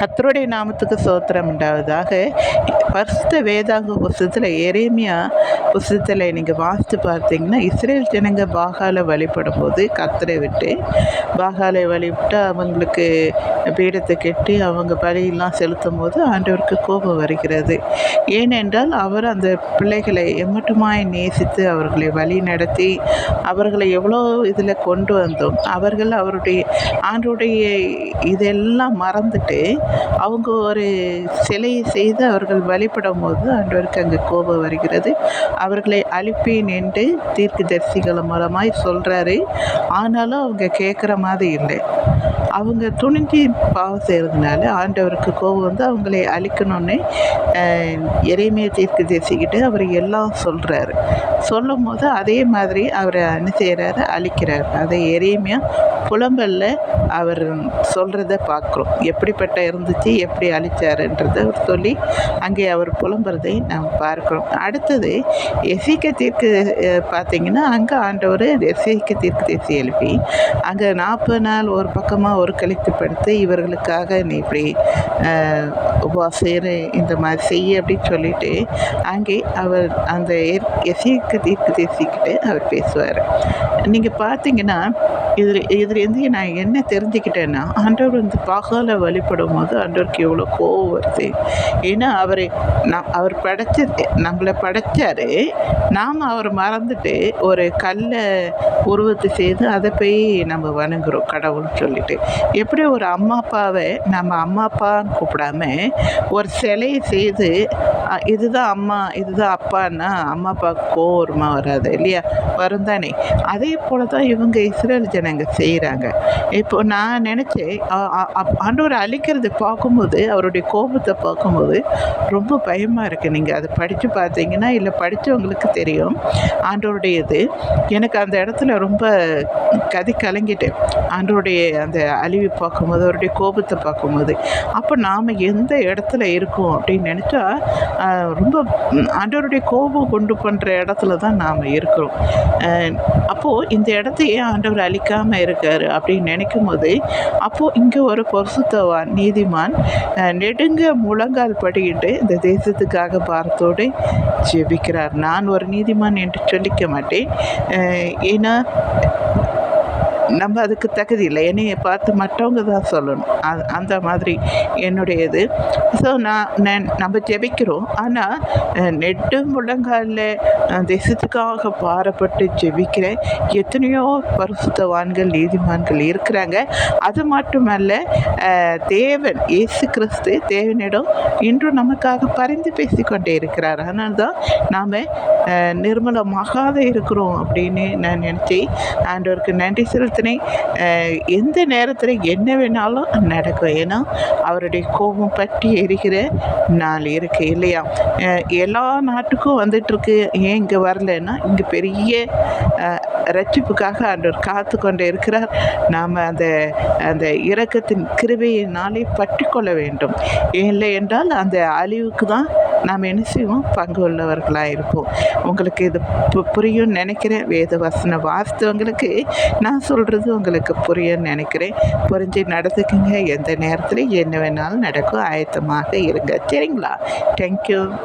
கத்தருடைய நாமத்துக்கு சோத்திரம் உண்டாவதாக. பரிசுத்த வேதாங்க புஸ்தத்தில் எரேமியா புஸ்தத்தில் நீங்கள் வாசித்து பார்த்தீங்கன்னா இஸ்ரேல் ஜனங்க பாகாலை வழிபடும் போது கத்தரை விட்டு பாகாலை வழிபட்டு அவங்களுக்கு பீடத்தை கெட்டி அவங்க பலியெல்லாம் செலுத்தும் போது ஆண்டவருக்கு கோபம் வருகிறது. ஏனென்றால் அவர் அந்த பிள்ளைகளை எம்மட்டுமாய் நேசித்து அவர்களை வழி நடத்தி அவர்களை எவ்வளோ இதில் கொண்டு வந்தோம். அவர்கள் அவருடைய ஆண்டுடைய இதெல்லாம் மறந்துட்டு அவங்க ஒரு சிலையை செய்து அவர்கள் வழிபடும் போது ஆண்டவருக்கு அங்கே கோபம் வருகிறது. அவர்களை அழிப்பேன் என்று தீர்க்கதரிசிகள் மூலமாய் சொல்கிறாரு ஆனாலும் அவங்க கேட்குற மாதிரி இல்லை. அவங்க துணிஞ்சு பாவம் செய்கிறதுனால ஆண்டவருக்கு கோபம் வந்து அவங்களை அழிக்கணும்னு இறைமையை தீர்க்கு தரிசிக்கிட்டு அவர் எல்லாம் சொல்கிறாரு சொல்லும் போது அதே மாதிரி அவர் என்ன செய்கிறாரு அழிக்கிறார். அதை எரேமியா புலம்பல்ல அவர் சொல்கிறத பார்க்குறோம். எப்படிப்பட்ட இருந்துச்சு எப்படி அழிச்சாருன்றதை அவர் சொல்லி அங்கே அவர் புலம்புறதை நாம் பார்க்குறோம். அடுத்தது எசிக்க தீர்க்கு பார்த்திங்கன்னா பார்த்தீங்கன்னா அங்கே ஆண்டவர் எசிக்க தீர்க்கு தேசி எழுப்பி அங்கே நாற்பது நாள் ஒரு பக்கமாக ஒரு கழித்து படுத்து இவர்களுக்காக நீ இப்படி அஹ், இந்த மாதிரி செய்ய அப்படின்னு சொல்லிட்டு அங்கே அவர் அந்த எசி எசிக்க தீர்த்து தேசிக்கிட்டு அவர் பேசுவார். நீங்கள் பார்த்தீங்கன்னா இதில் இதுலேருந்து நான் என்ன தெரிஞ்சுக்கிட்டேன்னா ஆண்டவர் வந்து பகலை வழிபடும் போது ஆண்டவருக்கு எவ்வளோ கோவம் வருது. ஏன்னா அவர் நான் அவர் படைச்ச நம்மளை படைச்சாரு. நாம் அவர் மறந்துட்டு ஒரு கல்லை உருவத்தை செய்து அதை போய் நம்ம வணங்குறோம் கடவுள்னு சொல்லிட்டு. எப்படி ஒரு அம்மா அப்பாவை நம்ம அம்மா அப்பான்னு கூப்பிடாம ஒரு சிலையை செய்து இதுதான் அம்மா இதுதான் அப்பான்னா அம்மா அப்பாவுக்கு கோவம் வருமா வராது இல்லையா? வரும் தானே. அதே போல தான் இவங்க இஸ்ரேல் ஜனங்க செய்கிறாங்க இப்போ நான் நினச்சேன் ஆண்டவர் அழிக்கிறது பார்க்கும்போது அவருடைய கோபத்தை பார்க்கும்போது ரொம்ப பயமாக இருக்குது நீங்கள் அதை படித்து பார்த்தீங்கன்னா இல்லை படித்தவங்களுக்கு தெரியும். ஆண்டவருடைய இது எனக்கு அந்த இடத்துல ரொம்ப கதி கலங்கிட்டேன் ஆண்டவருடைய அந்த அழிவு பார்க்கும்போது அவருடைய கோபத்தை பார்க்கும்போது அப்போ நாம் எந்த இடத்துல இருக்கோம் அப்படின்னு நினச்சா ரொம்ப ஆண்டவருடைய கோபம் கொண்டு பண்ணுற இடத்துல தான் நாம் இருக்கிறோம். அப்போது இந்த இடத்த ஏன் ஆண்டவர் அழிக்காமல் இருக்கார் அப்படின்னு நினைக்கும் போது அப்போது இங்கே ஒரு பொருசுத்தவான் நீதிமான் நெடுங்க முழங்கால் படிக்கிட்டு இந்த தேசத்துக்காக பாரத்தோடு ஜெபிக்கிறார். நான் ஒரு நீதிமான் என்று சொல்லிக்க மாட்டேன். ஏன்னா நம்ம அதுக்கு தகுதி இல்லை. என்னையை பார்த்து மற்றவங்க தான் சொல்லணும். அது அந்த மாதிரி என்னுடையது. ஸோ நான் நம்ம ஜெபிக்கிறோம். ஆனால் நெட்டு முழங்காலில் தேசத்துக்காக பாரப்பட்டு ஜெபிக்கிற எத்தனையோ பரிசுத்தவான்கள் நீதிமான்கள் இருக்கிறாங்க. அது மட்டுமல்ல தேவன் இயேசு கிறிஸ்து தேவனிடம் இன்றும் நமக்காக பரிந்து பேசிக்கொண்டே இருக்கிறார். அதனால தான் நாம் நிர்மலமாகாத இருக்கிறோம் அப்படின்னு நான் நினச்சி ஆண்டவருக்கு நன்றி செலுத்த அஹ், எந்த நேரத்தில் என்ன வேணாலும் நடக்கும். ஏன்னா அவருடைய கோபம் பற்றி எரிகிற நாள் இருக்கு இல்லையா? எல்லா நாட்டுக்கும் வந்துட்டுருக்கு. ஏன் இங்கே வரலன்னா இங்கே பெரிய ரட்சிப்புக்காக ஆண்டவர் காத்து கொண்டு இருக்கிறார். நாம் அந்த அந்த இரக்கத்தின் கிருபையினாலே பற்றி கொள்ள வேண்டும். இல்லை என்றால் அந்த அழிவுக்கு தான் நாம் என்ன செய்வோம் பங்கு உள்ளவர்களாக இருப்போம். உங்களுக்கு இது பு- புரியும்னு நினைக்கிறேன். வேத வசன வாஸ்தவங்களுக்கு நான் சொல்கிறது உங்களுக்கு புரியும்னு நினைக்கிறேன். புரிஞ்சு நடந்துக்குங்க. எந்த நேரத்தில் என்ன வேணாலும் நடக்கும். ஆயத்தமாக இருங்க. சரிங்களா? தேங்க்யூ